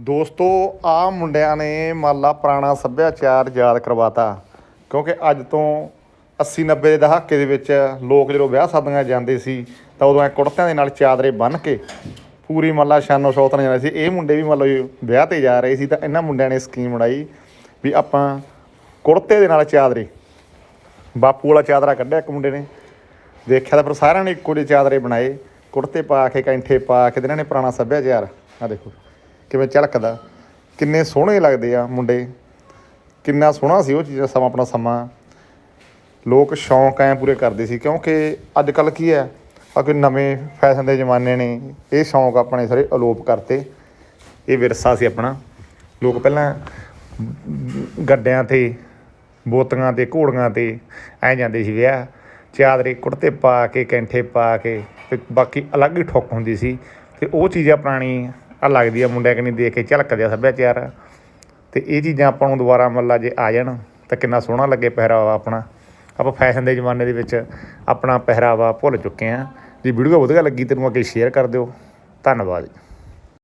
ਦੋਸਤੋ, ਆ ਮੁੰਡਿਆਂ ਨੇ ਮੰਨ ਲਾ ਪੁਰਾਣਾ ਸੱਭਿਆਚਾਰ ਯਾਦ ਕਰਵਾਤਾ, ਕਿਉਂਕਿ ਅੱਜ ਤੋਂ 80 90 ਦੇ ਦਹਾਕੇ ਦੇ ਵਿੱਚ ਲੋਕ ਜਦੋਂ ਵਿਆਹ ਸ਼ਾਦੀਆਂ ਜਾਂਦੇ ਸੀ, ਤਾਂ ਉਦੋਂ ਐ ਕੁੜਤਿਆਂ ਦੇ ਨਾਲ ਚਾਦਰੇ ਬੰਨ੍ਹ ਕੇ ਪੂਰੀ ਮੰਨ ਲਾ ਸ਼ਾਨੋ ਸ਼ੌਕਤ ਨਾਲ ਜਾਂਦੇ ਸੀ। ਇਹ ਮੁੰਡੇ ਵੀ ਮੰਨ ਲਓ ਵਿਆਹ ਤੇ ਜਾ ਰਹੇ ਸੀ, ਤਾਂ ਇਹਨਾਂ ਮੁੰਡਿਆਂ ਨੇ ਸਕੀਮ ਬਣਾਈ ਵੀ ਆਪਾਂ ਕੁੜਤੇ ਦੇ ਨਾਲ ਚਾਦਰੇ, ਬਾਪੂ ਵਾਲਾ ਚਾਦਰਾ ਕੱਢਿਆ ਇੱਕ ਮੁੰਡੇ ਨੇ, ਦੇਖਿਆ ਤਾਂ ਫਿਰ ਸਾਰਿਆਂ ਨੇ ਇੱਕੋ ਜਿਹੇ ਚਾਦਰੇ ਬਣਾਏ, ਕੁੜਤੇ ਪਾ ਕੇ, ਕੈਂਠੇ ਪਾ ਕੇ, ਤੇ ਇਹਨਾਂ ਨੇ ਪੁਰਾਣਾ ਸੱਭਿਆਚਾਰ। ਆ ਦੇਖੋ। ਕਿਵੇਂ ਝਲਕਦਾ? ਕਿੰਨੇ ਸੋਹਣੇ ਲੱਗਦੇ ਆ ਮੁੰਡੇ। ਕਿੰਨਾ ਸੋਹਣਾ ਸੀ ਉਹ ਚੀਜ਼ਾਂ, ਸਮਾਂ ਆਪਣਾ ਸਮਾਂ। ਲੋਕ ਸ਼ੌਂਕ ਐ ਪੂਰੇ ਕਰਦੇ ਸੀ, ਕਿਉਂਕਿ ਅੱਜ ਕੱਲ ਕੀ ਹੈ ਆ ਕੋਈ ਨਵੇਂ ਫੈਸ਼ਨ ਦੇ ਜ਼ਮਾਨੇ ਨੇ, ਇਹ ਸ਼ੌਂਕ ਆਪਣੇ ਸਾਰੇ ਅਲੋਪ ਕਰਤੇ। ਇਹ ਵਿਰਸਾ ਸੀ ਆਪਣਾ। ਲੋਕ ਪਹਿਲਾਂ ਗੱਡਿਆਂ ਤੇ, ਬੋਤੀਆਂ ਤੇ, ਘੋੜੀਆਂ ਤੇ ਐ ਜਾਂਦੇ ਸੀ ਵਿਆਹ। ਚਾਦਰੇ ਕੁੜਤੇ ਪਾ ਕੇ, ਕੈਂਠੇ ਪਾ ਕੇ, ਤੇ ਬਾਕੀ ਅਲੱਗ ਹੀ ਠੁੱਕ ਹੁੰਦੀ ਸੀ। ਤੇ ਉਹ ਚੀਜ਼ਾਂ ਪੁਰਾਣੀ ਆ ਲੱਗਦੀ ਆ ਮੁੰਡਿਆਂ ਕਨੀ ਦੇਖ ਕੇ ਝਲਕਦੇ ਆ ਸੱਭਿਆਚਾਰ। ਤੇ ਇਹ ਚੀਜ਼ਾਂ ਆਪਾਂ ਨੂੰ ਦੁਬਾਰਾ ਮੱਲਾ ਜੇ ਆ ਜਾਣ, ਤਾਂ ਕਿੰਨਾ ਸੋਹਣਾ ਲੱਗੇ ਪਹਿਰਾਵਾ ਆਪਣਾ। ਆਪਾਂ ਫੈਸ਼ਨ ਦੇ ਜ਼ਮਾਨੇ ਦੇ ਵਿੱਚ ਆਪਣਾ ਪਹਿਰਾਵਾ ਭੁੱਲ ਚੁੱਕੇ ਹਾਂ ਜੇ ਵੀਡੀਓ ਵਧੀਆ ਲੱਗੀ ਤੈਨੂੰ ਅੱਗੇ ਸ਼ੇਅਰ ਕਰ ਦਿਓ। ਧੰਨਵਾਦ ਜੀ।